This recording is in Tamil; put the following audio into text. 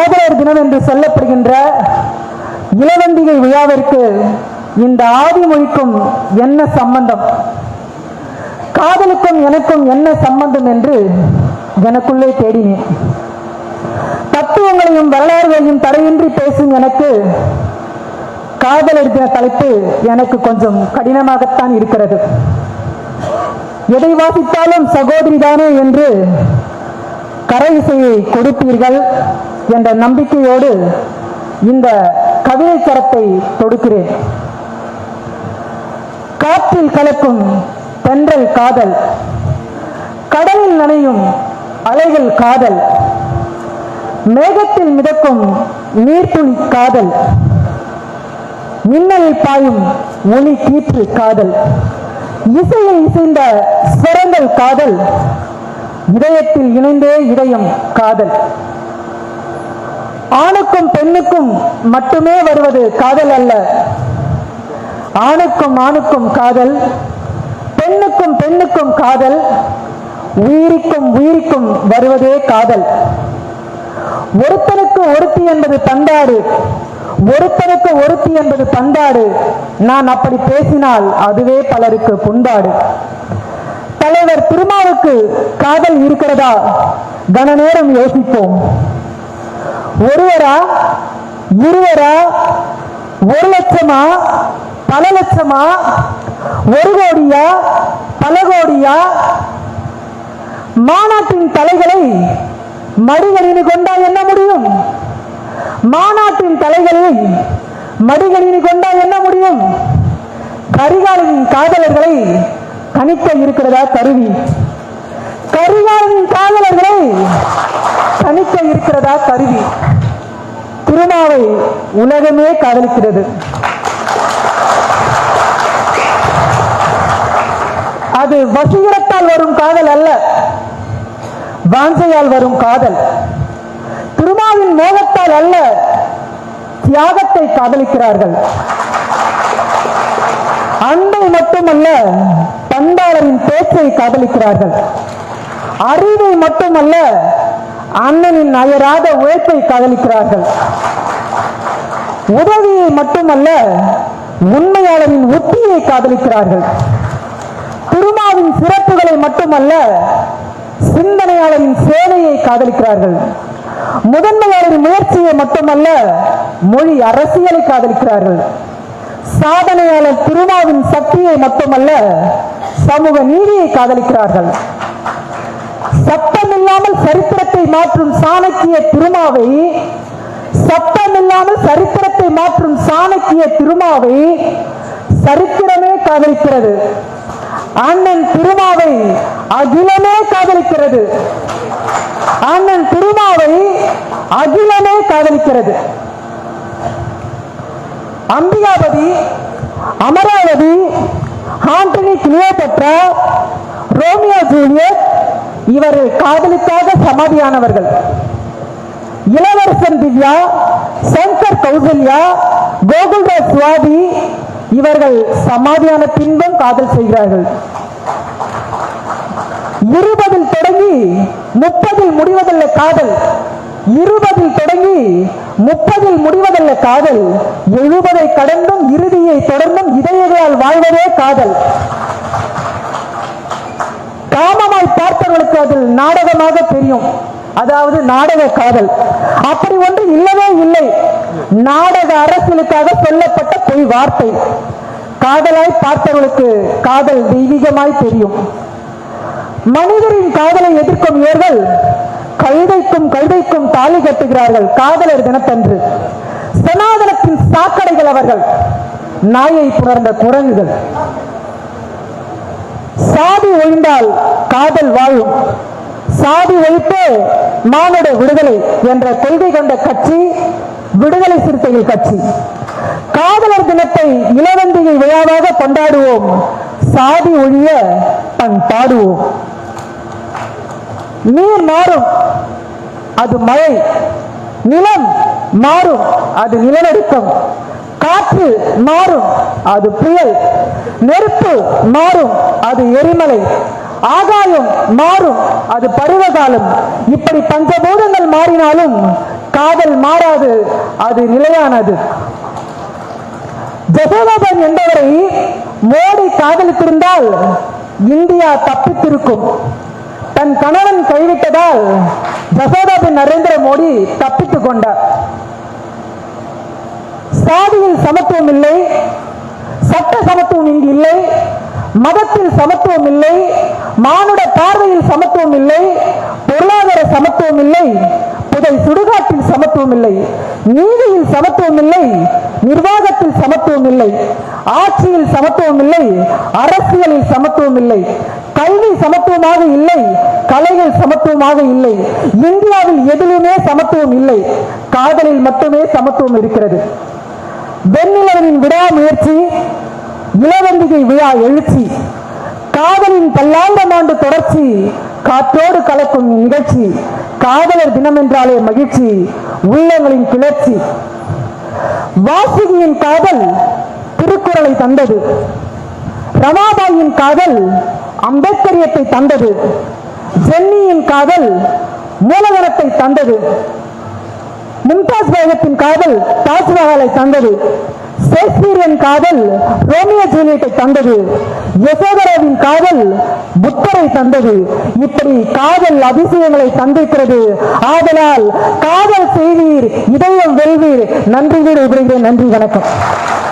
காதலர் தினம் என்று சொல்லப்படுகின்ற இளவந்திகை விழாவிற்கு இந்த ஆதிமொழிக்கும் என்ன சம்பந்தம்? காதலுக்கும் எனக்கும் என்ன சம்பந்தம் என்று எனக்குள்ளே தேடினேன். தத்துவங்களையும் வரலாறுகளையும் தடையின்றி பேசும் எனக்கு காதலர் தின தலைப்பு எனக்கு கொஞ்சம் கடினமாகத்தான் இருக்கிறது. எதை வாசித்தாலும் சகோதரிதானே என்று கரை இசையை கொடுப்பீர்கள். என்ற நம்பிக்கையோடு இந்த கவிதை தரத்தை தொடுக்கிறேன். காற்றில் கலக்கும் தென்றல் காதல் கடலில் நனையும் அலைகள் காதல் மேகத்தில் மிதக்கும் நீர்த்துளி காதல் மின்னலில் பாயும் ஒளி கீற்று காதல் இசையில் இசைந்த சுரங்கள் காதல் இதயத்தில் இணைந்தே இதயம் காதல். ஆணுக்கும் பெண்ணுக்கும் மட்டுமே வருவது காதல் அல்ல. ஆணுக்கும் ஆணுக்கும் காதல் பெண்ணுக்கும் பெண்ணுக்கும் காதல் உயிருக்கும் உயிருக்கும் வருவதே காதல். ஒருத்தனுக்கு ஒருத்தி என்பது பண்பாடு ஒருத்தனுக்கு ஒருத்தி என்பது பண்பாடு. நான் அப்படி பேசினால் அதுவே பலருக்கு புண்பாடு. தலைவர் திருமாவுக்கு காதல் இருக்கிறதா? கன நேரம் யோசிப்போம். ஒருவரா இருவரா ஒரு லட்சமா பல லட்சமா ஒரு கோடியா பல கோடியா? மாநாட்டின் தலைகளை மடிகளினு கொண்டால் என்ன முடியும்? மாநாட்டின் தலைகளை மடிகளினு கொண்டால் என்ன முடியும்? கரிகாலின் காதலர்களை கணிக்க இருக்கிறதா கருவி? கரிகாலனின் காதலர்களை தணிக்க இருக்கிறதா கருவி? திருமாவை உலகமே காதலிக்கிறது. அது வசீகரத்தால் வரும் காதல் அல்ல வாஞ்சையால் வரும் காதல். திருமாவின் மோகத்தால் அல்ல தியாகத்தை காதலிக்கிறார்கள். அன்பை மட்டுமல்ல பண்பாளரின் பேச்சை காதலிக்கிறார்கள். அறிவை மட்டுமல்ல அண்ணனின் அயராத உழைப்பை காதலிக்கிறார்கள். உதவியை மட்டுமல்ல உண்மையாளரின் உத்தியை காதலிக்கிறார்கள். திருமாவின் சிறப்புகளை மட்டுமல்ல சிந்தனையாளரின் சேவையை காதலிக்கிறார்கள். முதன்மையாளரின் முயற்சியை மட்டுமல்ல மொழி அரசியலை காதலிக்கிறார்கள். சாதனையாளர் திருமாவின் சக்தியை மட்டுமல்ல சமூக நீதியை காதலிக்கிறார்கள். சத்தமில்லாமல் சரித்திரத்தை மாற்றும் சாணக்கிய திருமாவை சத்தமில்லாமல் சரித்திரத்தை மாற்றும் சாணக்கிய திருமாவை சரித்திரமே காதலிக்கிறது. அண்ணன் திருமாவை அகிலமே காதலிக்கிறது. அண்ணன் திருமாவை அகிலமே காதலிக்கிறது. Ambikapathi Amaravathi Antony Cleopatra Romeo Juliet இவர் காதலிக்காக சமாதியானவர்கள். இளவரசன் திவ்யா சங்கர் கௌசல்யா கோகுல்தாஸ் சுவாதி இவர்கள் சமாதியான பின்பும் காதல் செய்கிறார்கள். இருபதில் தொடங்கி முப்பதில் முடிவதல்ல காதல். இருபதில் தொடங்கி முப்பதில் முடிவதல்ல காதல். எழுபதை கடந்தும் இறுதியை தொடர்ந்தும் இதயங்களால் வாழ்வதே காதல். காதல் நாடகமாக தெரியும். அதாவது நாடக காதல். அப்படி ஒன்று இல்லவே இல்லை. நாடக அரசியலுக்காக சொல்லப்பட்ட பொய் வார்த்தை. காதலாய் பார்த்தவர்களுக்கு காதல் தெய்வீகமாய் தெரியும். மனிதரின் காதலை எதிர்க்கும் இவர்கள் கழுதைக்கும் கழுதைக்கும் தாலி கட்டுகிறார்கள். காதலர் தினத்தன்று. சனாதனத்தின் சாக்கடைகள் அவர்கள். நாயை புணர்ந்த குரங்குகள். சாதி ஒழிந்தால் காதல் வாழும். சாதி ஒழிப்பே மானுட விடுதலை என்ற கொள்கை கொண்ட கட்சி விடுதலை சிறுத்தைகள் கட்சி. காதலர் தினத்தை இளவந்திகை விழாவாக கொண்டாடுவோம். சாதி ஒழிய பண் பாடுவோம். நீர் மாறும் அது மழை. நிலம் மாறும் அது நிலநடுக்கம். காற்று மாறும் அது புயல். நெருப்பு மாறும் அது எரிமலை. ஆகாயம் மாறும் அது பருவகாலம். இப்படி பஞ்சபூதங்கள் மாறினாலும் காதல் மாறாது அது நிலையானது. ஜசோதாபன் என்பவரை மோடி காதலித்திருந்தால் இந்தியா தப்பித்திருக்கும். தன் கணவன் கைவிட்டதால் ஜசோதாபின் நரேந்திர மோடி தப்பித்துக் கொண்டார். சாதியில் சமத்துவம் இல்லை சட்ட சமத்துவம் இங்கு இல்லை மதத்தில் சமத்துவம் இல்லை மானுட பார்வையில் சமத்துவம் இல்லை பொருளாதார சமத்துவம் இல்லை புதை சுடுகாட்டில் சமத்துவம் இல்லை நீதியில் சமத்துவம் இல்லை நிர்வாகத்தில் சமத்துவம் இல்லை ஆட்சியில் சமத்துவம் இல்லை அரசியலில் சமத்துவம் இல்லை கல்வி சமத்துவமாக இல்லை கலைகள் சமத்துவமாக இல்லை இந்தியாவில் எதிலுமே சமத்துவம் இல்லை காதலில் மட்டுமே சமத்துவம் இருக்கிறது. வெண்ணிலவனின் விடாமுயற்சி இளவந்திகை விழா எழுச்சி காதலின் பல்லாயிரம் ஆண்டு தொடர்ச்சி காற்றோடு கலக்கும் நிகழ்ச்சி காதலர் தினம் என்றாலே மகிழ்ச்சி உள்ளங்களின் கிளர்ச்சி. வாசுகியின் காதல் திருக்குறளை தந்தது. ரமாபாயின் காதல் அம்பேத்கரியத்தை தந்தது. ஜென்னியின் காதல் மூலதனத்தை தந்தது. மும்தாஸ் பேகத்தின் காதல் தாஜ்மஹாலை தந்தது. ஷேக்ஸ்பியரின் காதல் ரோமியோ ஜூலியட்டை தந்தது. யசோதராவின் காதல் புத்தரை தந்தது. இப்படி காதல் அதிசயங்களை தந்திருக்கிறது. ஆதலால் காதல் செய்வீர் இதயம் வெல்வீர். நன்றி வீடு விடுகிறேன் நன்றி வணக்கம்.